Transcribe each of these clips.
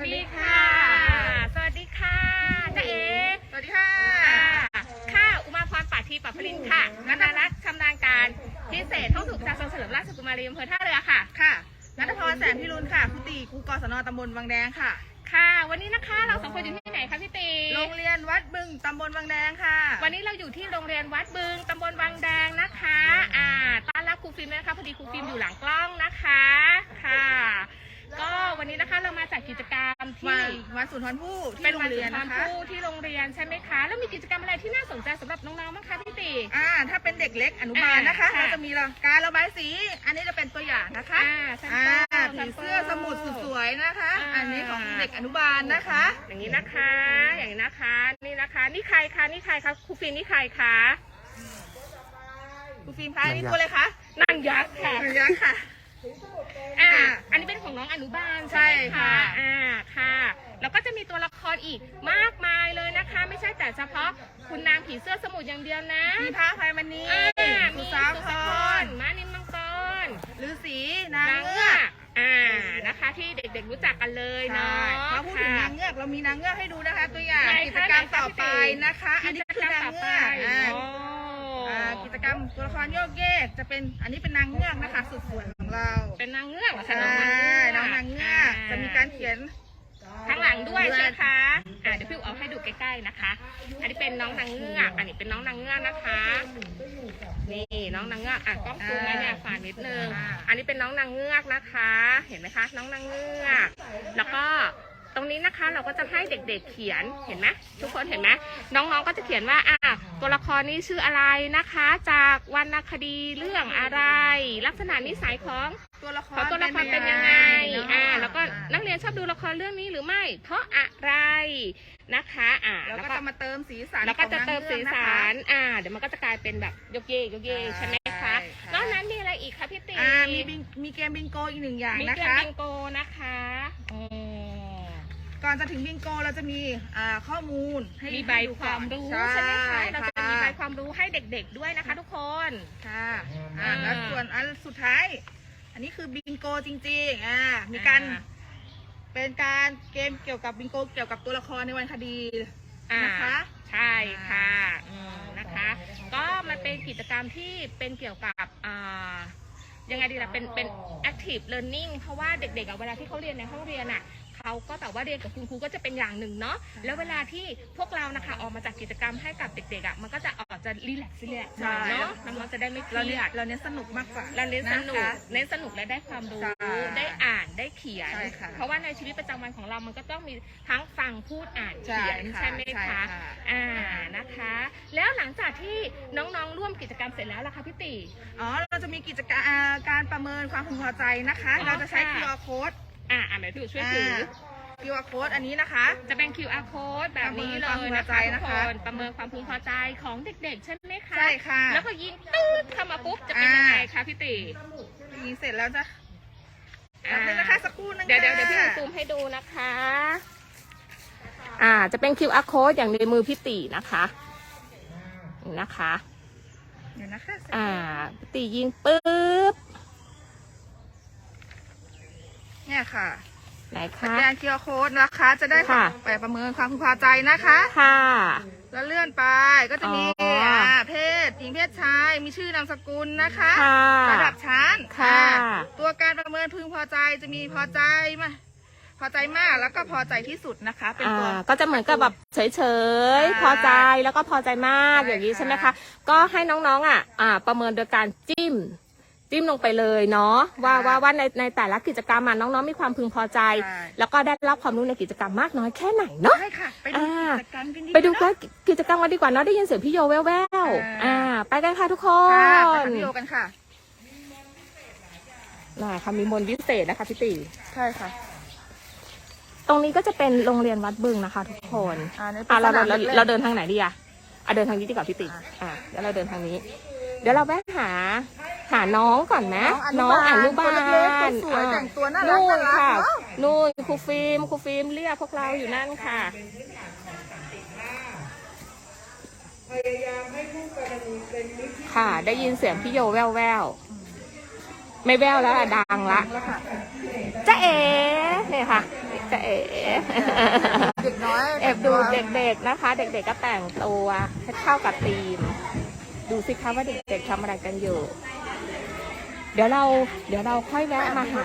วัสดีค่ะ สวัสดีค่ะจ้าเอ๋สวัสดีค่ะค่ะอุมาพรปาทีปัปรินค่ะนันรักษ์ชำนาญการพิเศษห้องถูกประชาชนเฉลิมราชกุมารีอำเภอท่าเรือค่ะ ค่ะนัทพรแสนพิรุณค่ะครูตีครูกศนตำบลวังแดงค่ะ ค่ะ วันนี้นะคะเราสองคนอยู่ที่ไหนคะพี่ตีโรงเรียนวัดบึงตำบลวังแดงค่ะ วันนี้เราอยู่ที่โรงเรียนวัดบึงตำบลวังแดงนะคะ อ่าต้อนรับครูฟิล์มด้วยนะคะพอดีครูฟิล์มอยู่หลังกล้องนะคะ ค่ะ ก็วันนี้นะคะเรามาจากกิจกรรมมาที่มาสุนทรภู่ที่เป็นโรวังนเรีสุยนนทรนะคะภู่ที่โรงเรียนใช่ไหมคะ แล้วมีกิจกรรมอะไรที่น่าสนใจสำหรับน้องๆบ้างคะพี่ตี อ่า ถ้าเป็นเด็กเล็กอนุบาลนะคะ อ่าค่ะ เราจะมีการระบายสี อันนี้จะเป็นตัวอย่างนะคะ อ่าแซมอ่าเปิล ผีเสื้อสมุดสุดสวยนะคะ อ่า อันนี้ของเด็กอนุบาลนะคะ อย่างนี้นะคะ อย่างนี้นะคะ นี่นะคะ นี่ใครคะ นี่ใครคะ ครูฟิล์มนี่ใครคะ ครูฟิล์มคะอันนี้ตัวเลยคะนางยักษ์ค่ะยักษ์ค่ะ อ่าอ่า อันนี้เป็นของน้องอนุบาลใช่ใช่ไหมค่ะ อ่า ค่ะ แล้วก็จะมีตัวละครอีกมากมายเลยนะคะ ไม่ใช่แต่เฉพาะคุณนางผีเสื้อสมุทรอย่างเดียวนะ มีพระอภัยมณีอ่าสุมีสาสุพสาพรรม้านินมังกรฤาษีนางนางเงืเงืออกกอ่า นะคะ ที่เด็กๆรู้จักกันเลยใช่เนาะพอพูดถึงค่ะนางเงือกเรามีนางเงือกให้ดูนะคะ ตัวอย่างไหนคะกิจกรรมไหนคะต่อไปพี่ติ๋วนะคะ อันนี้คือนางเงือก อ่าโอ้อ่ากิจกรรมตัวละครโยกเยกจะเป็นอันนี้เป็นนางเงือกนะคะสุดสวยของเราเป็นนางเงือกเหรอใช่คะน้องนางเงือกน้องนางเงือกจะมีการเขียนข้างหลังด้วยด้วยใช่ไหมคะอ่าเดี๋ยวพี่เอาให้ดูใกล้ๆนะคะ อันนี้เป็นน้องนางเงือกอันนี้เป็นน้องนางเงือกนะคะ นี่น้องนางเงือกอะกล้องซูมไว้เนี่ยฝานิดนึง อันนี้เป็นน้องนางเงือกนะคะ เห็นไหมคะ น้องนางเงือก แล้วก็ตรงนี้นะคะเราก็จะให้เด็กๆเขียนเห็นไหมทุกคนเห็นไหมน้องๆก็จะเขียนว่าอะ ตัวละครนี้ชื่ออะไรนะคะ จากวรรณคดีเรื่องอะไร ลักษณะนิสัยของตัวละครเขาตัวละครเป็นยังไงเนะอ่าแล้วก็นักเรียนชอบดูละครเรื่องนี้หรือไม่ เพราะอะไรนะคะอ่าแล้วแล้วก็ก็จะมาเติมสีสันแล้วก็จะของนางเติมสีงือกนะสัคะนอ่า เดี๋ยวมันก็จะกลายเป็นแบบยกเยกยกเยกใช่ใช่ไหมคะใช่นอกนั้นมีอะไรอีกคะพี่ตีอ่ามีบิงมีเกมบิงโกอีกหนึ่งอย่างมีนะเกมคะบิงโกนะคะอืมก่อนจะถึงบิงโกเราจะมีอ่าข้อมูลให้มีใบให้ดูคก่อวานมรู้ใช่ไหมคะเราจะ มีใบค่ะความรู้ให้เด็กๆด้วยนะคะ ทุกคนค่ะอ่าอ่าแล้วส่วนอันสุดท้าย อันนี้คือบิงโกจริงๆอ่ามีการอ่าเป็นการเกมเกี่ยวกับบิงโกเกี่ยวกับตัวละครในวันคดีอ่านะคะใช่ค่ะอืมนะคะ ก็มันเป็นกิจกรรมที่เป็นเกี่ยวกับอ่ายังไงดีล่ะเป็นเป็น active learning เพราะว่าเด็กๆอะเวลาที่เขาเรียนในห้องเรียนอะ เขาก็แบบว่าเรียนกับคุณครูก็จะเป็นอย่างหนึ่งเนาะแล้วเวลาที่พวกเรานะคะออกมาจากกิจกรรมให้กับเด็กๆอะมันก็จะออกจะรีแลกซ์รีแลกซ์หน่อยเนาะน้องๆจะได้ไม่เคเรารีเน้ยนด เราเน้นสนุกมากกว่า เราเน้นสนุกะคะเน้นสนุกและได้ความรู้ ใช่ได้อ่าน ได้เขียน ใช่ค่ะเพราะว่าในชีวิตประจำวันของเรา มันก็ต้องมีทั้งฟัง พูด อ่าน ใช่เขียน ค่ะใช่ไหมใช่คะ ค่ะ อ่า นะคะ แล้วหลังจากที่น้องๆ ร่วมกิจกรรมเสร็จแล้วล่ะคะพี่ตีอ๋อ เราจะมีกิจกรรมอ่าการประเมินความพึงพอใจนะคะ อ๋อเราจะใช้ ค่ะ QR code อ่าอ่านหน่อยพี่อู๋ช่วยถือ QR code อันนี้นะคะ จะเป็น QR code แบบนี้เลประเมิยนความพึงพอใจนะคะทุนะกคะคนประเมินความพึงพอใจของเด็กๆ ใช่ไหมคะใช่ค่ะ แล้วก็ยิงตืดเข้ามาปุ๊บจะเป็นยังไงคะพี่ตียิงเสร็จแล้วจะอ่าแป๊บนึงนะคะสักครู่นึงเดี๋ยวเดี๋ยวเดี๋ยวพี่อู๋ค่ะซูมให้ดูนะคะ อ่า จะเป็น QR code อย่างในมือพี่ตีนะคะนี่นะคะเดี๋ยวนะคะอ่าพี่ตียิงปุ๊บ เนี่ยค่ะไหนสคะ แกน QR code นะคะ จะได้ค่ะ ไปประเมินความพึงพอใจนะคะ ค่ะ แล้วเลื่อนไปก็จะมีอ๋ออ่าเพศหญิงเพศชายมีชื่อนามสกุลนะคะค่ะระดับชั้นค่ะอ่าตัวการประเมินพึงพอใจจะมีพอใจมาพอใจมากแล้วก็พอใจที่สุดนะคะ เป็นอ่าตัวก็จะเหมือนกับแบบเฉยใช่ๆพอใจแล้วก็พอใจมากใช่อย่างนี้ค่ะใช่ไหมคะก็ให้น้องๆอะอ่าประเมินโดยการจิ้ม จิ้มลงไปเลยเนาะว่าว่าว่าในในแต่ละกิจกรรมอะน้องๆมีความพึงพอใจ ใช่ แล้วก็ได้รับความรู้ในกิจกรรมมากน้อยแค่ไหนเนาะ ใช่ค่ะ ไปดูอ่า กิจกรรมกันดีไปดูกก็ว่ากิจกรรมกันดีกว่าเนาะได้ยินเสียงพี่โยแว่วอ่าๆอ่า ไปกันค่ะทุกคค่ะไปน หาพี่โยกันค่ะ น่าค่ะมีมนต์วิเศษนะคะพี่ตีใช่ค่ะตรงนี้ก็จะเป็นโรงเรียนวัดบึงนะคะ ทุกคนอ่าเนี่ยเป็นอะเราสนามเราเด็กเล่นเราเดินทางไหนดีอะอะเดินทางนี้ดีกว่าพี่ติอะอะเดี๋ยวเราเดินทางนี้ เดี๋ยวเราแวะหา หาน้องก่อนนะน้องอนุบาลน้องอนุบาลตัวเล็กๆสวยๆแต่งตัวน่ารักนู่นน่ารักค่ะเนอะนู่นครูฟิล์มครูฟิล์มเรียกพวกเราอยู่นั่นค่ะค่ะ ได้ยินเสียงพี่โยแว่วแววๆไม่แววแล้วอะดังละแล้วค่ะจ้าเอ๋เนี่ยค่ะจะเอ๋เด็กน้อยแอบดูเด็กๆนะคะ เด็กๆก็แต่งตัวให้เข้ากับธีม ดูสิคะว่าเด็กๆทำอะไรกันอยู่ เดี๋ยวเราเดี๋ยวเราค่อยแวะมาหา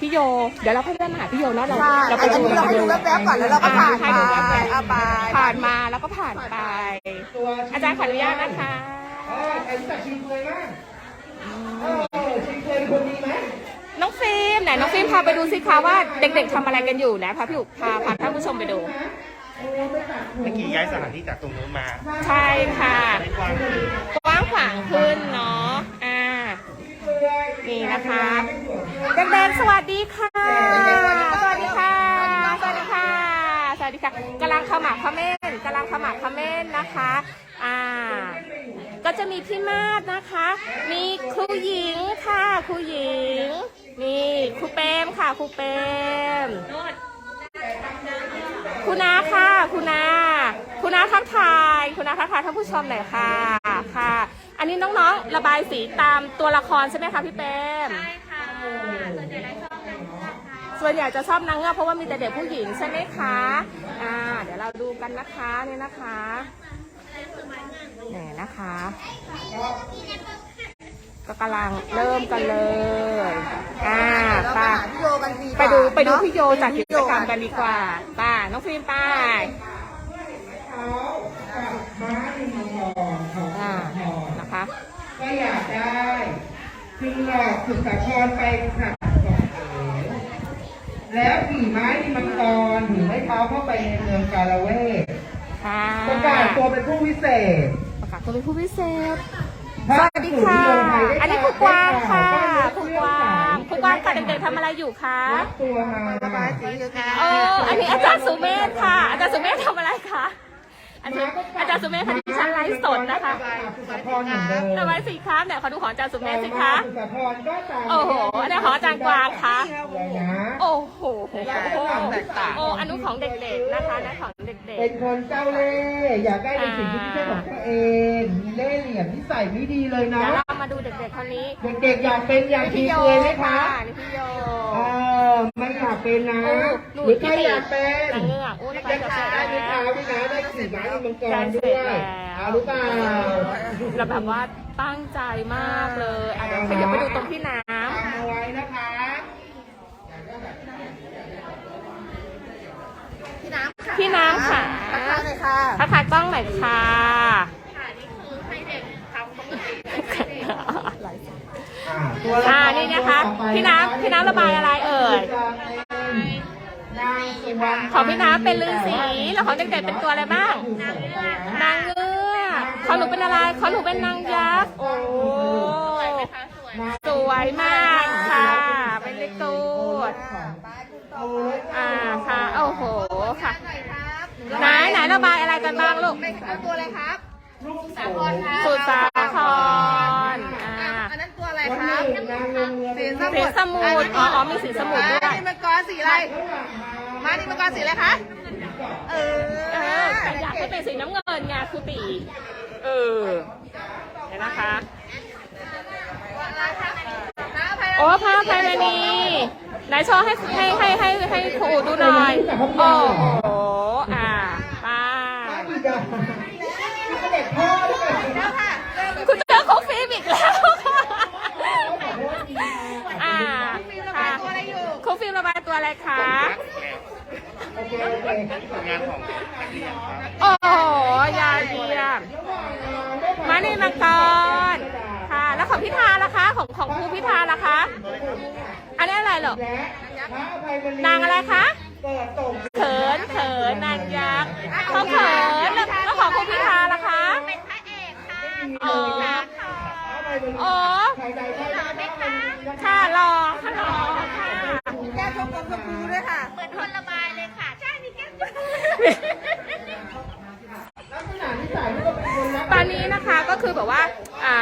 พี่โย เดี๋ยวเราค่อยแวะมาหาพี่โยเนาะเราค่ะเราอัไปนนี้เราให้ดูแวบๆก่อนแล้วเราก็ผ่านให้ดูแวบไปเอาไปๆผ่านมาแล้วก็ผ่านไป อาจารย์ขออนุญาตนะคะเออใครรู้จักชิงเคยบ้างเออชิงเคยเป็นคนดีไหมน้องฟิล์มไหนน้องฟิล์มพาไปดูสิคะว่าเด็ก ๆทำอะไรกันอยู่นะพาพี่อุพาพาท่านผู้ชมไปดูเมื่อกี้ย้ายสถานที่จากตรงนู้นมา ใช่ค่ะได้กว้างขึ้นกว้างขวางขึ้นเนาะอ่า นี่นะคะเด็กๆสวัสดีค่ะ สวัสดีค่ะ สวัสดีค่ะ สวัสดีค่ะกำลังขมักเขม้นกำลังขมักเขม้นนะคะ อ่า ก็จะมีพี่มาศนะคะ มีครูหญิงค่ะ ครูหญิง นี่ครูเปมค่ะ ครูเปมคุณนาค่ะ คุณนาคุณนาทักทาย คุณนาทักทายท่านผู้ชมหน่อยค่ะ ค่ะ อันนี้น้องๆ ระบายสีตามตัวละครใช่ไหมคะพี่เปรมใช่ค่ะส่วนใหญ่จะชอบนางเงือกเพราะว่ามีแต่เด็กผู้หญิงใช่ไหมคะอ่าเดี๋ยวเราดูกันนะคะเนี่ยนะคะเนี่ยนะคะก็กำลังเริ่มกันเลยอ่าเราไปไป้าหาพี่โยกันดีกว่าไปดูไปดูเนาะพี่โยจัดกิจกรรมกันดีกว่าป้าน้องฟิล์มไป้าเขากับม้าในมังกรเขาอ่าขับพรนะคะ ก็อยากได้จึงหลอกสุดสาครไปขัดสองเอ๋แล้วขี่ม้าในมังกรถือไม้เท้าเข้าไปในเมืองกาลเวทค่ะประกาศตัวเป็นผู้วิเศษประกาศตัวเป็นผู้พิเศษพระสวัสดีค่ะสุริยนต์ไทยได้อันนี้ครูกวางค่ะได้ครูข่วกวางครูกวางกับได้เด็กๆทำอะไรอยู่คะรับตัวมาระบายสีอยู่ค่ะเอออันนี้อาจารย์สุเมธค่ะ อาจารย์สุเมธทำอะไรคะ อาจารย์อาจารย์สุเมธคะที่ฉันไลฟ์สดนะคะสุสาครเหมือนเดิมทำไมสิครับเนี่ยขอดูของอาจารย์สุเมธสิคะสุสาครก็ตามโอ้โหอันนี้ของอาจารย์กวางคะเลยนะโอ้โหโอ้อันนู้นของเด็กๆนะคะนั่นของเด็กเป็นคนเจ้าเล่ห์อยากได้ในสิ่งที่ไม่ใช่ของตัวเองมีเล่ห์เหลี่ยมนิสัยไม่ดีเลยๆนะเดี๋ยวเรามาดูเด็กๆคนนี้ เด็กๆอยากเป็นอย่างทีพี่โยเคยไหมคะนี่พี่โยเออไม่อยากเป็นนะโอ้หนูหรือใครอยากเป็นนางเงือกโอ้ระบายยังเสร็จได้แล้วไหมคะพี่นะได้ขี่ม้าในมังกรด้วยเอาหรือเปล่าเราแบบว่าตั้งใจมากเลยอะเดี๋ยวขยับไปดูตรงพี่น้ทำเอาไว้นะคะพี่น้ำค่ะำพี่น้ำค่ะ ทักทายเลยค่ะ ทักทายกล้องหน่อยค่ะอ่าตัวละครอ่านี่นะคะ ตัวต่อไปพี่น้ำพี่น้ำระบายอะไรเอ่ยนาง สุวรรณของพี่น้ำเป็นฤาษีแล้วของเด็กๆเป็นตัวอะไรบ้างนางเงือกของหนูเป็นอะไรของหนูเป็นนางยักษ์ โอ้สวยมากค่ะ เป็นเล็กตูดอ่าค่ะ โอ้โหค่ะ ไหนไหนระบายอะไรกันบ้างลูกเอาตัวอะไรครับสุสาครอ่าอันนั้นตัวอะไรวันคหรับนึ่งนางลงเรือสีเป็นสมุทรสีสมุทรอ๋ออ๋อมีสีสมุทรด้วยม้านี่มังกรสีอะไร ม้านี่มังกรสีอะไรคะเออเออแต่อยากให้เป็นสีน้ำเงินไงครูตีเออเดี๋ยวนะคะโอ้ผ้าไพรณีไหนโชว์ให้ให้ให้ให้ให้ครูดูหน่อยโอ้โหอ่าป้าอีกอะนี่ก็เด็กพ่อด้วยแล้วค่ะคุณเจอโคกฟิล์มอีกแล้วค่ะอ่าค่ะ ตัวอะไรอยู่ โคกฟิล์มระบายตัวอะไร คะ โอเคโอเคงานของนักเรียนครับโอ้โหยาเยี่ยม มานี่มังกร ค่ะ แล้วของพิธาล่ะคะ ของของครูพิธาล่ะคะ อันนี้อะไรเหรอ และพระอภัยมณีนางอะไรคะ เปิดตกเขินเขินนางยักษ์เขาเขินแล้วแล้วของครูพิธาล่ะคะ เป็นพระเอกค่ะอ๋ออ๋อ ใครใดใครได้อภัยมณีนะคะค่ะรอค่ะรอค่ะ แก้ชมรมชมพูด้วยค่ะลักษณะนิสัยนี่ก็เป็นคนรักตอนนี้นะคะก็คือแบบว่าอ่า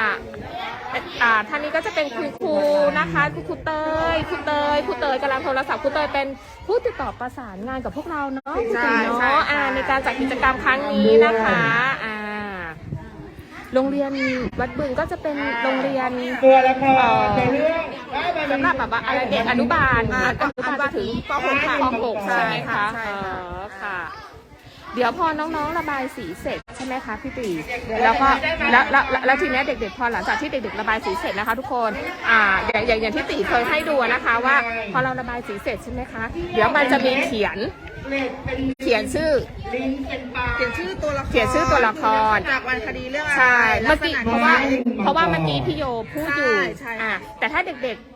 อ่าท่านนี้ก็จะเป็นคุณครูนะคะคุณครูเตยครูเตยครูเตยกำลังโทรศัพท์ครูเตยเป็นผู้ติดต่อประสานงานกับพวกเราเนาะครูเตยใช่ใช่เนาะอ่าในการจัดกิจกรรมครั้งนี้นะคะอ่าโรงเรียนวัดบึงก็จะเป็นโรงเรียนตัวละครในเรื่อง สำหรับแบบว่าอะไรเด็กอนุบาลอ่าอนุบาลจะถึงปหกค่ะปหกใช่ไหมคะใช่อ๋ค่ะอค่ะ เดี๋ยวพอน้องๆระบายสีเสร็จใช่ไหมคะพี่ตีแล้วก็แล้วแล้วแล้วแล้วทีเนี้ยเด็ก ๆ พอหลังจากที่เด็ก ๆ ระบายสีเสร็จนะคะ ทุกคนอ่าอย่างอย่างอย่างที่ตีเคยให้ดูนะคะว่า พอเราระบายสีเสร็จใช่ไหมคะเดี๋ยวมันจะมีเขียนเหล็กเป็นเขียนชื่อ ลิ้นเป็นปลาเขียนชื่อตัวละครเขียนชื่อตัวละคร จากวันคดีเรื่องอะไรใช่เมื่อกี้ลัษณเพราะว่าที่เพราะว่าเมื่อกี้พี่โยพูดอยู่ใช่ใช่ อะแต่ถ้าเด็กๆ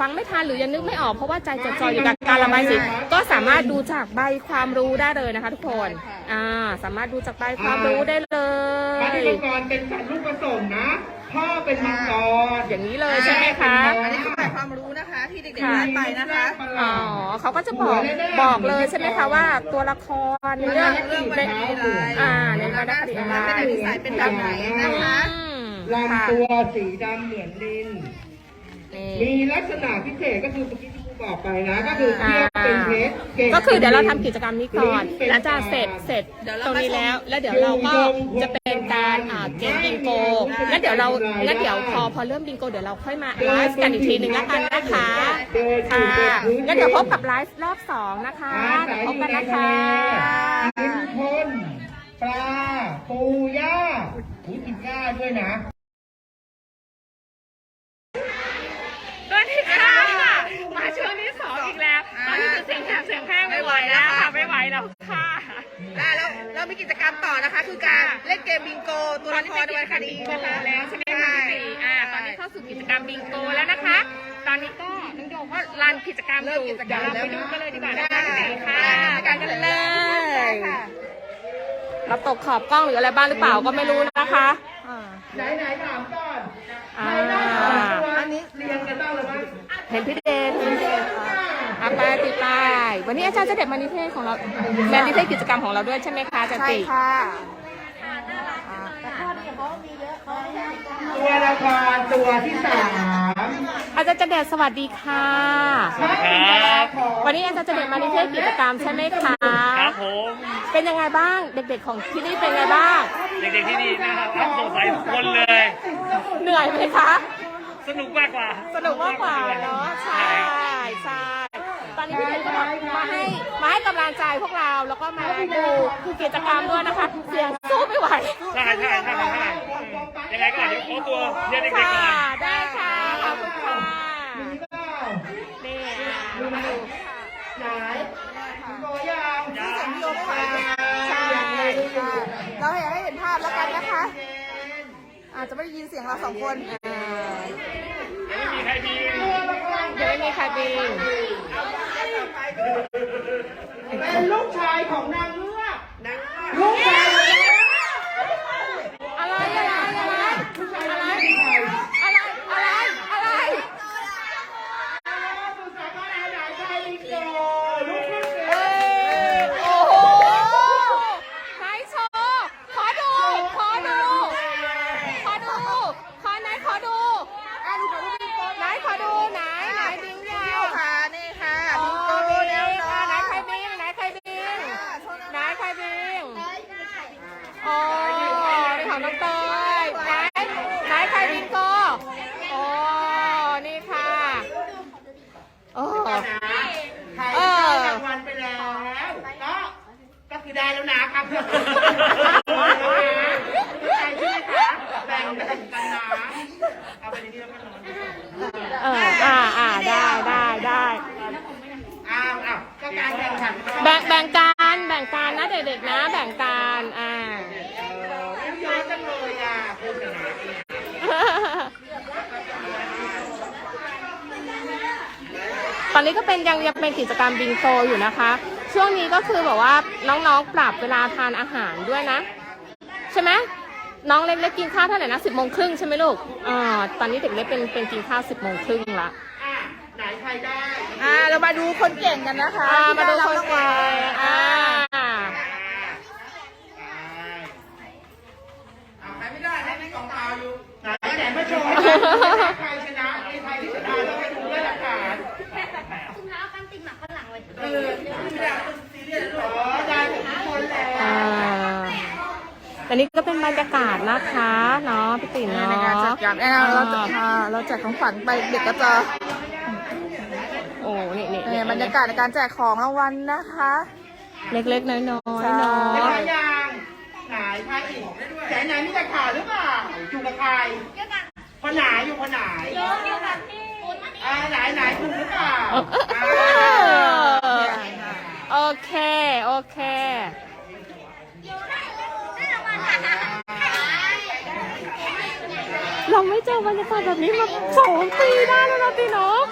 ฟังไม่ทันหรือยังนึกไม่ออกเพราะว่าใจจดจ่ออยู่กับการระบายสีก็สามารถดูจากใบความรู้ได้เลยนะคะ ทุกคนอ่าสามารถดูจากใบความรู้ได้เลมังยกรเป็นสัตว์ลูกผสมนะพ่อเป็นมังกรอย่างนี้เลยใช่ไหมคะอันนี้คือแบบความรู้นะคะที่เด็กๆได้ไปนะคะอ๋อเขาก็จะบอกบอกเลยใช่ไหมคะว่าตัวละครในเรื่องเรื่องวันในนี้อะไรอ่าในวรรณคดีอะไรลักษณะนิสัยเป็นแบบไหนนะคะอืมลำตัวสีดำเหมือนลินนี่ มีลักษณะพิเศษก็คือเมื่อกี้ที่ครูบอกไปนะ ก็คือเที่ยวเป็นเพชรงก็คือเดี๋ยวเราทำกิจกรรมนี้ก่อนลิ้นเป็นหลังจากเสร็จปลาเสร็จเดี๋ยวเราตรงนี้มาชมแล้ว แล้วเดี๋ยวเราก็จะเป็นการอ่าเกมบิงโกงั้นเดี๋ยวเรางั้นเดี๋ยวพอพอเริ่มบิงโกเดี๋ยวเราค่อยมาไลฟ์กันอีกทีหนึ่งแล้วกันนะคะเดินอค่ะยู่บนพื้นงั้นเดี๋ยวพบกับไลฟ์รอบสองนะคะเดี๋ยวพบกันนะคะกินคนปลา ปูย่าหูกินหญ้าด้วยนะ สวัสดีค่ะมาช่วงที่สองอีกแล้วตอนนี้คือเสียงแหบเสียงแห้งไม่ไหวแล้วค่ะไม่ไหวแล้วค่ะอ่าแล้วเรามีกิจกรรมต่อนะคะ คือการเล่นเกมบิงโก ตัวละครในวันคดีบิงโกนะคะแล้วใช่ไหมคะพี่ตีอ่าตอนนี้เข้าสู่กิจกรรมบิงโกแล้วนะคะ ตอนนี้ก็น้องโยก็รันกิจกรรมอยู่เริ่มกิจกรรมเดี๋ยวเราไปดูกันเลยดีกว่านะคะได้พี่ตีค่ะได้ไปกันเลได้ยค่ะเราตกขอบกล้องหรืออะไรบ้างหรือเปล่าก็ไม่รู้นะคะอ่าไหนไหนถามก่อนอ่าใครได้สองตัวอันนี้เรียงกันบ้างหรือไม่ เห็นพี่เดนอาไปติดไปวันนี้อาจารย์จะเด็ดมานิเทศของเราแมนนิเทศกิจกรรมของเราด้วยใช่ไหมคะอาจารย์ใช่ติค่ะตัวละครตัวที่สามอาจารย์จะเด็ดสวัสดีค่ะครับวันนี้อาจารย์จะเด็ดมานิเทศกิจกรรมใช่ไหมคะครับผมเป็นยังไงบ้างเด็กๆของที่นี่เป็นยังไงบ้าง เด็กๆที่นี่นะครับรับสงสัยทุกคนเลย เหนื่อยไหมคะ สนุกมากกว่าสนุกมากกว่าเนาะใช่ใช่ตอนนี้พี่เดนก็มาให้มาให้กำลังใจพวกเราแล้วก็มาดูกิจกรรมด้วยนะคะ เสียงสู้ไม่ไหวใช่ใช่ใช่ใช่ยังไงก็เดี๋ยวขอตัวเรียนเด็กๆค่ะก่อนได้ค่ะขอบคุณค่ะมีเปล่านี่อะมาดูไหนมีโบยังยังเสียงโยไม่ไหวใช่ค่ะเราอยากให้เห็นภาพแล้วกันนะคะ อาจจะไม่ได้ยินเสียงเราสองคนอ่าไม่มีใครมียังไม่มีใครบินเป็นลูกชายของนางเงือกลูกชายของนางเงือก อะไรอะไรอะไร ลูกชาย อะไร ของใคร อะไรอะไรอะไร สุสานบ้านอาหารไทยลิงโกลูกครึ่ง เอ้ยโอ้โหไหนโชว์ขอดู ขอดู ขอดู ขอไหนขอดูไหนขอดูไหนไหนบิงยาว ค่ะนี่ค่ะ โอ้ บิงโกโบแนวน้อ ไหน ย ใครบิงไหนใครบิงไหนใครบิงโอ้นี่ของน้องเตยไหนไหนใครบิงโกโอ้นี่ค่ะโอ้ ใครได้รางวัลไปแล้ว ก็ ก็คือ ได้แล้วนะครับใครใช่ไหมคะแบ่งแบ่งกันนะเอาไปในนี้แล้วก็นอนเอออ่าอ่าได้ได้ได้อ้าวอ้าวก็การแข่งขันแบ่งแบ่งการแบ่งการนะเด็กๆนะ แบ่งการอ่าเยอะจังเลยอะคุณชนะตอนนี้ก็เป็นยังยังเป็นกิจกรรมบิงโกอยู่นะคะ ช่วงนี้ก็คือแบบว่าน้องๆปรับเวลาทานอาหารด้วยนะ ใช่ไหมน้องเล็กๆกินข้าวเท่าไหร่นะสิบโมงครึ่งใช่ไหมลูกอ่าตอนนี้เด็กเล็กเป็นเป็นกินข้าวสิบโมงครึ่งละอะไหนใครได้อ่าเรามาดูคนเก่งกันนะคะอ่ามาดูที่คนได้รับเก่ง รางวัล อ่า อ่าไปใครไม่ได้ให้ในกล่องเปล่าอยู่ไหนไหนมาโชว์ใครชนะไอ้ใครที่ชนะต้องไปดูด้วยหลักฐานเออที่แบบซีเรียสด้วยอ๋อได้ทุกคนแหละ อ่า อันนี้ก็ เป็นบรรยากาศนะคะเนาะพี่ติ๋นในเนาะการจัดการแอนเราจะอ่าเราแจกของขวัญไปเด็กก็จะโอ้นี่นี่เนี่ยบรรยากาศในการแจกของรางวัลนะคะ เล็กๆน้อยๆเนาใช่ได้ะไหมยังไหนพาอีกแต่ไหนมีแต่ขาหรือเปล่าอยู่กับใครคนไหนอยู่คนไหนอ่าไหนไหนถูกหรือเปล่าเออโอเค โอเค เราไม่เจอบรรยากาศแบบนี้มาสองปีได้แล้วนะพี่นก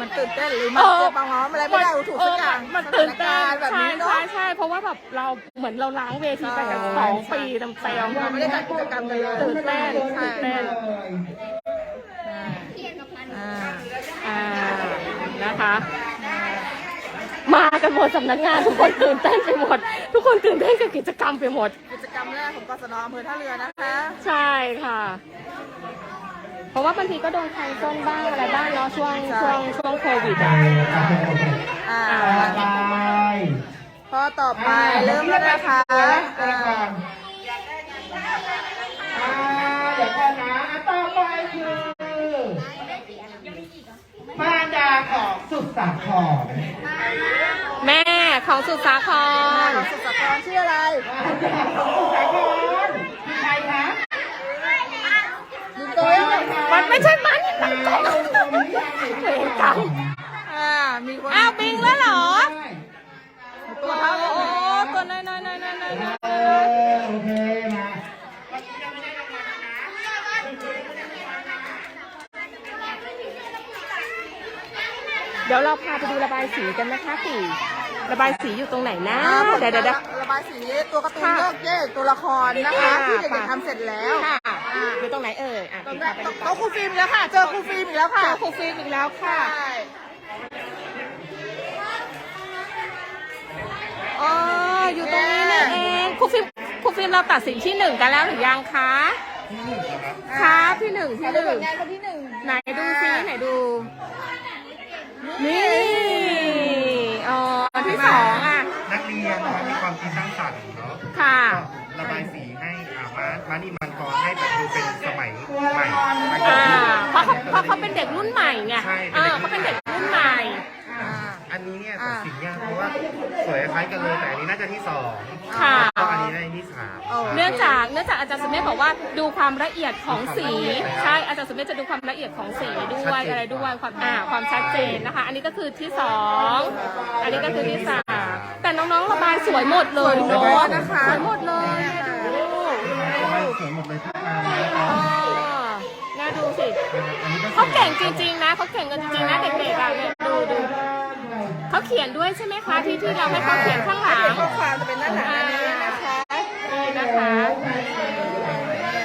มันตื่นเต้นหรือมันเจ็บบ้างเนาะอะไรไม่ได้ถูกสักอย่างมันตื่นเต้นสถาการณ์แบบใช่นี้เนาะ ใช่ใช่เพราะว่าแบบเราเหมือนเราล้างเวทีไปกันใช่สองปีเต็มเต็มเราไม่ได้จัดกิจกรรมกันเลยตื่นเต้นตื่นเต้น อ่าอ่านะคะ มากันหมดสำนักงานทุกคนตื่นเต้นไปหมด ทุกคนตื่นเต้นกับกิจกรรมไปหมด กิจกรรมแรกของกศนอำเภอท่าเรือนะคะ ใช่ค่ะ เพราะว่าบางทีก็โดนแคนเซิลบ้างอะไรบ้างเนาะช่วงช่วงช่วงโควิดอะอ่าต่อไปข้อต่อไปเริ่มแล้วนะคะอ่าอ่าเดี๋ยวก่อนนะอะต่อไปคือมารดาของสุดสาครแม่ของสุดสาครสุดสัปดาห์ชื่ออะไรมารดาของสุดสาครคือใครคะ ดิโต้ย มันไม่ใช่มันนี่มันกบเวรกรรมอ่ามีคนอ้าวบิงแล้วเหรอตัวเท่าโหตัวน้อยน้อยน้อยน้อยน้อยโอเคมาเดี๋ยวเราพาไปดูระบายสีกันนะคะสี่ระบายสีอยู่ตรงไหนนะเดี๋ยวเดี๋ยวเดี๋ยว ระบายสีตัวการ์ตูนค่ะ เลือกเย่ตัวละครนะคะค่ะที่เด็กๆทำเสร็จแล้ว ค่ะ อยู่ตรงไหนเอ่ยอะตรงพี่นี้พาไปดูโต๊ะครูฟิล์มอีกแล้วค่ะ เจอครูฟิล์มอีกแล้วค่ะ เจอครูฟิล์มอีกแล้วค่ะ ใช่อ๋อ อยู่ตรงนี้นี่เองครูฟิล์มครูฟิล์มเราตัดสินที่หนึ่งกันแล้วหรือยังคะครับที่หนึ่งที่ใครหเป็นึ่นงผลงานคนที่หนึ่งไหนดูซิไหนดู นี่อ๋อที่สองอะ นักเรียนนะครับมีความคิดสร้างสรรค์เนาะค่ะ ระบายสีให้อ่า มามานี่มันกรให้แบบดูเป็นสมัยใหม่อ่าเพราะเขาเพราะเขาเป็นเด็กรุ่นใหม่ไงใช่เออเขาเป็นเด็กรุ่นใหม่ อ่าอันนี้เนี่ยตัดสินยากเพราะว่าสวยคล้ายกันเลยแต่อันนี้น่าจะที่สองค่ะ แล้วก็อันนี้น่าจะที่สามโอ้เนื่องจากเนื่องจากอาจารย์สมเด็จบอกว่าดูความละเอียดของสีใช่อาจารย์สมเด็จจะดูความละเอียดของสีด้วยอะไรด้วยความอ่าความชัดเจนนะคะ อันนี้ก็คือที่สองอันนี้ก็คือที่สามแต่น้องๆระบายสวยหมดเลยเนาะสวยหมดเลยเนี่ยดู ระบายสวยหมดเลยทุกงานนะค อ๋ รั อบน่า ดูสิอันนี้ก็สเขาวยเก่งจริงๆนะเขาเก่งกันจริงๆนะเด็กๆอะเนี่ยดูดูเขาเขียนด้วยใช่ไหมคะที่ที่เราให้เขาเขียนข้างหลังข้อความจะเป็นหน้าหนังอันนี้นะคะนี่นะคะ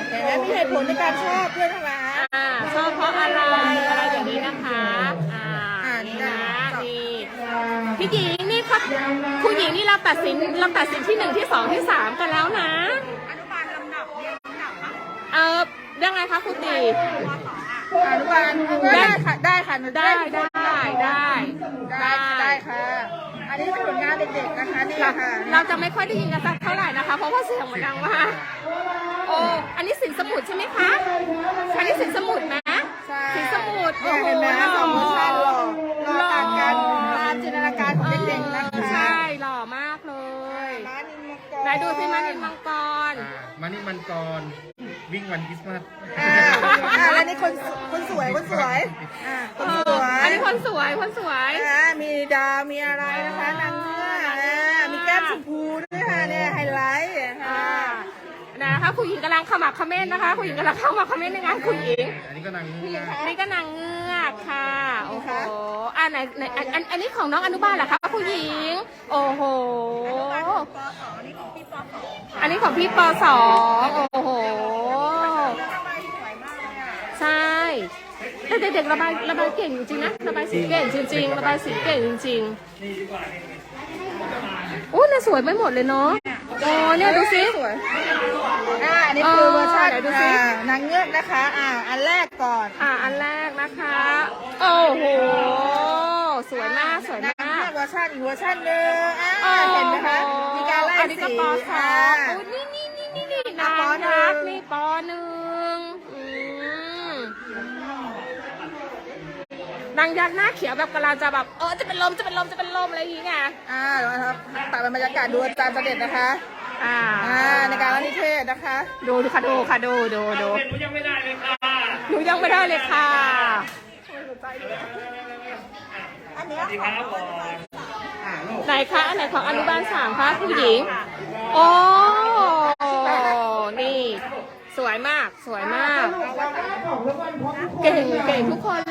เห็นไหมมีเหตุผลในการชอบด้วยนะคะอ่าชอบเพราะอะไรอะไรอย่างนี้นะคะอ่าอ่านี่นี่นะนะนี่พี่หญิงนี่ครับคุณหญิงนี่เราตัดสินเราตัดสินที่หนึ่งที่สองที่สามกันแล้วนะอนุบาลลำดับเรียงลำดับเออยังไงคะคุณตีอ นุบาลได้ค่ะได้ค่ะหนูได้ได้ได้ได้ได้ค่ะ อันนี้เป็นผลงานเด็กๆนะคะนี่เราค่ะเราจะไม่ค่อยได้ยินกันสักเท่าไหร่นะคะ เพราะว่าเสียงมันดังมากโอ้อันนี้สินสมุดใช่ไหมคะอันนี้สินสมุดนะใช่สินสมุดเนี่ยเห็นไหมสองเวอร์ชันหล่อหล่อต่างกันตามจินตนาการของเด็กๆนะคะใช่หล่อมากเลยม้านินมังกรไหนดูสิมานินมังกรอ่ามานี่มันกร วิ่งวันคริสต์มาสอ่าอ่าแล้วนี่คนคนสวยคนสวยอ่าคนสวยอันนี้คนสวยคนสวย อ่ามีดาวมีอะไรนะคะนางเงือกอ่ามีแก้มชมพูด้วยค่ะเนี่ยไฮไลท์อะอ่าค่ะ นะคะคุณหญิงกำลังขมักเขม้นนะคะคุณหญิงกำลังเข้ามาคอมเมนต์ในงานคุณหญิงอันนี้ก็นางเงือกอันนี้ก็นางเงือกค่ะโอ้โหอ่าไหนไหนอันอันอันนี้ของน้องอนุบาลเหรอคะคุณหญิง โอ้โหอันนี้ของพี่ปสองโอ้โหใช่แต่เด็กๆระบายระบายเก่งจริงๆนะระบายสีเก่งจริง ๆ ระบายสีเก่งจริงๆโอ้เนี่ยสวยไปหมดเลยเนาะ โอ้เนี่ยดูสิ สวยอ่าอันนี้คือเวอร์ชันเออเดี๋ยวดูสิ อ่านางเงือกนะคะ อ่า อันแรกก่อนอ่าอันแรกนะคะ โอ้โห สวยมากสวยนางมาเงืกอกเวอร์ชันอีกเวอร์ชันหนึ่งอ่าโอ้โเห็นไหมคะ มีการไล่อันนี้ก็สีปอสออ่างโอ้นี่นี่นี่นี่นี่นางยักษ์นี่ปอหนึ่งอืม นางยักษ์หน้าเขียวแบบกำลังจะแบบเออจะเป็นลมจะเป็นลมจะเป็นลมอะไรอย่างเงี้ยอ่าเดี๋ยวนะครับตัดเป็นบรรยากาศดูอาจารย์เสด็จนะคะ อ่าอ่าในการรับนิเทศนะคะ ดูดูค่ะดูค่ะดูดูดูหนูยังไม่ได้เลยค่ะหนูยังไม่ได้เลยค่ะอันเนี้ยของไหนคะอันไหนของอนุบาลสามคะผู้หญิงโอ้นี่ สวยมากสวยมากเราได้ของรางวัลพร้อมทุกคนเก่งเก่งทุกคน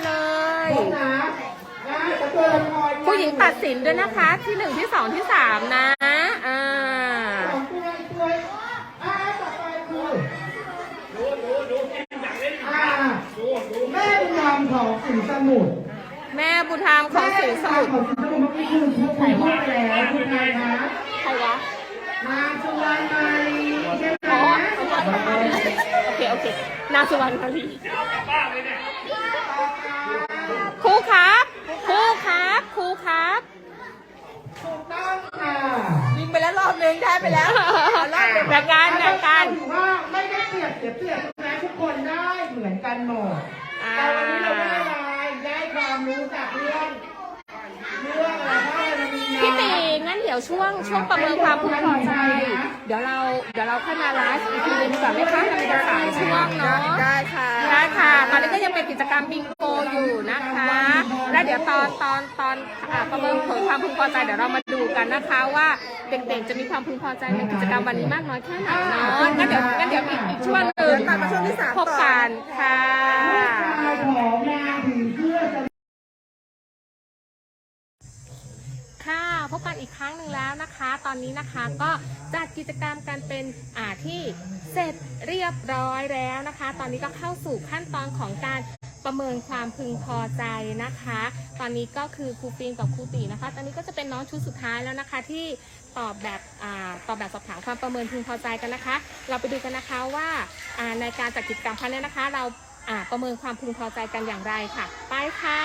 ผู้หญิงตัดสินด้วยนะคะ ที่หนึ่งที่สองที่สามนะอ่าของตัวตัวอ่าต่อไปคืออ่าแม่บุญธรรมของสินสมุทรแม่บุญธรรมของสินสมุทรของสินสมุทรเมื่อกี้คือพูดไปพูดไปแล้วคุณนายคะใครวะนางสุวรรณมาลีใช่ไหมอ๋อโอเคโอเคนางสุวรรณมาลีครูครับครูครับครูครับ ถูกต้องค่ะ ยิงไปแล้วรอบนึงได้ไปแล้วเอารอบนึงแบ่งกันแบ่งกัน ถือว่าไม่ได้เปรียบเสียเปรียบนะทุกคนได้เหมือนกันหมดอ่า แต่วันนี้เราได้อะไรได้ความรู้จากเรื่องเรื่องอะไรบ้างมันมีพี่ตีงั้นเดี๋ยวช่วงช่วงประเมินความพึงพอใจ เดี๋ยวเราเดี๋ยวเราค่อยมาไลฟ์อีกทีนึงดีกว่าไหมคะเราจะสายช่วงเนาะได้ค่ะ ได้ค่ะ ตอนนี้ก็ยังเป็นกิจกรรมบิงโกอยู่นะคะ และเดี๋ยวตอนตอนตอนอ่าประเมินผลความพึงพอใจเดี๋ยวเรามาดูกันนะคะว่าเด็กๆจะมีความพึงพอใจในกิจกรรมวันนี้มากน้อยแค่ไหนเนาะงั้นเดี๋ยวงั้นเดี๋ยวอีกอีกช่วงหนึ่งเดี๋ยวตัดมาช่วงที่สามพบกันค่ะของนางผีเสื้อจะค่ะพบกันอีกครั้งหนึ่งแล้วนะคะ ตอนนี้นะคะก็จัดกิจกรรมกันเป็นอ่าที่เสร็จเรียบร้อยแล้วนะคะ ตอนนี้ก็เข้าสู่ขั้นตอนของการ ประเมินความพึงพอใจนะคะ ตอนนี้ก็คือครูฟิล์มกับครูตีนะคะ ตอนนี้ก็จะเป็นน้องชุดสุดท้ายแล้วนะคะที่ตอบแบบอตอบแบบสอบถามความประเมินพึงพอใจกันนะคะ เราไปดูกันนะคะว่าในการจัดกิจกรรมครั้งนี้นะคะ เราอ่าประเมินความพึงพอใจกันอย่างไรค่ะ ไปค่ะ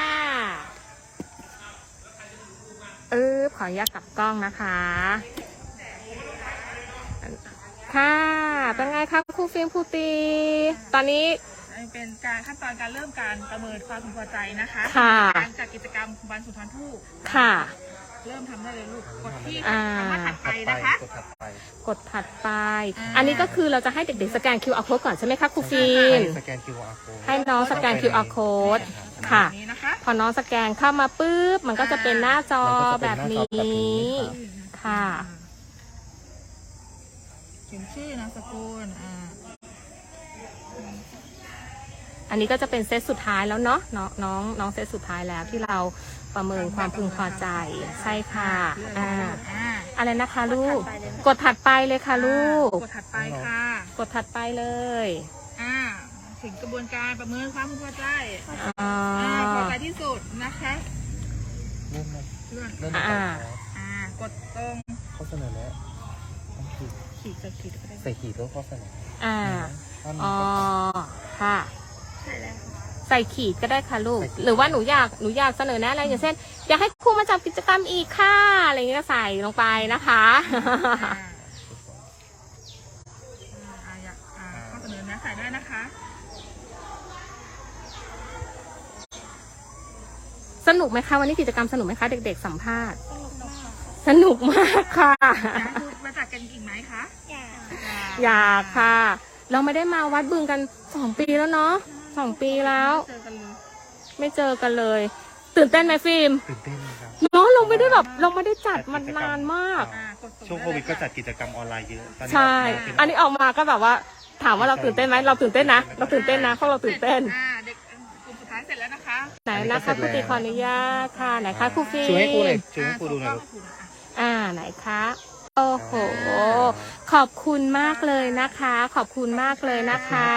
เออขออนุญาตกลับกล้องนะคะค่ะ เป็นไงคะครูฟิล์มครูตี ตอนนี้ เป็นการขั้นตอนการเริ่มการประเมินความพึงพอใจนะคะค่ะ การจัดกิจกรรมวันสุนทรภู่ค่ะ เริ่มทำได้เลยลูกกดที่อ่า คำว่าถัดไปนะคะ กดถัดไปกดถัดไป อ่า อันนี้ก็คือเราจะให้เด็กๆสแกน QR code ก่อนใช่ไหมคะครูฟิให้ล์มสแกน QR code ให้น้องสแกน QR code ค่ะ แบบนี้นะคะ พอน้องสแกนเข้ามาปุ๊บ มันก็จะเป็นหน้าจอมันก็จะแบเป็นบหน้าจนีอแบบนี้้ค่ะ เขียนชื่อนามสกุลอ่า อันนี้ก็จะเป็นเซตสุดท้ายแล้วเนาะน้องน้องน้องเซตสุดท้ายแล้วที่เราประเมินความพึงพอใจใช่ค่ะอ่าอ่าอะไรนะคะลูก กดถัดไปเลยค่ะลูก กดถัดไปค่ะ กดถัดไปเลยอ่าถึงกระบวนการประเมินความพึงพอใจอ่าอ่าพอใจที่สุดนะคะเริ่มเลยเลื่อนเริ่มอ่าอ่ากดตรงเขาเสนอแล้วต้องขีดขีดจะขีดก็ได้ใส่ขีดแล้วเขาเสนออ่าถ้ามีอ๋อก็ค่ะ ใช่แล้วใส่ขีดก็ได้ค่ะลูกใส่ขีดหรือว่าหนูอยากหนูอยากเสนอแนะอะไรอย่างเช่น อยากให้ครูมาจับกิจกรรมอีกค่ะอะไรอย่างเงี้ยก็ใส่ลงไปนะคะ อ่าอ่าอ่าอยากอ่าข้อเสนอแนะใส่ได้นะคะ สนุกไหมคะวันนี้กิจกรรมสนุกไหมคะ เด็กๆสัมภาษณ์ สนุกมากค่ะ อยากให้มาจัดกันอีกไหมคะอยากอยากค่ะ เราไม่ได้มาวัดบึงกันสองปีแล้วเนาะ สองปีแล้ว เจอกันเลยไม่เจอกันเลย ตื่นเต้นไหมฟิล์มตื่นเต้นครับ เนาะเราไม่ได้แบบเราไม่ได้จัดมันนานมาก อ่ากดส่งช่วงโควิดก็จัดกิจกรรมออนไลน์เยอะตอนนี้ใช่เป็นอันนี้ออกมาก็แบบว่า ถามว่าเราตื่นเต้นไหมเราตื่นเต้นนะเราตื่นเต้นนะเพราะเราตื่นเต้น อ่าเด็กกลุ่มสุดท้ายเสร็จแล้วนะคะไหนนะคะครูติขออนุญาตค่ะไหนคะครูฟิล์ช่วยให้ครูหน่อยมช่วยให้ครูดูหน่อยลูก อ่าไหนคะ โอ้โห ขอบคุณมากเลยนะคะ ขอบคุณมากเลยนะคะ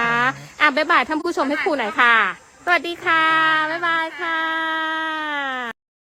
อะบ๊ายบายท่านผู้ชมให้ครูหน่อยค่ะ สวัสดีค่ะ บ๊ายบายค่ะ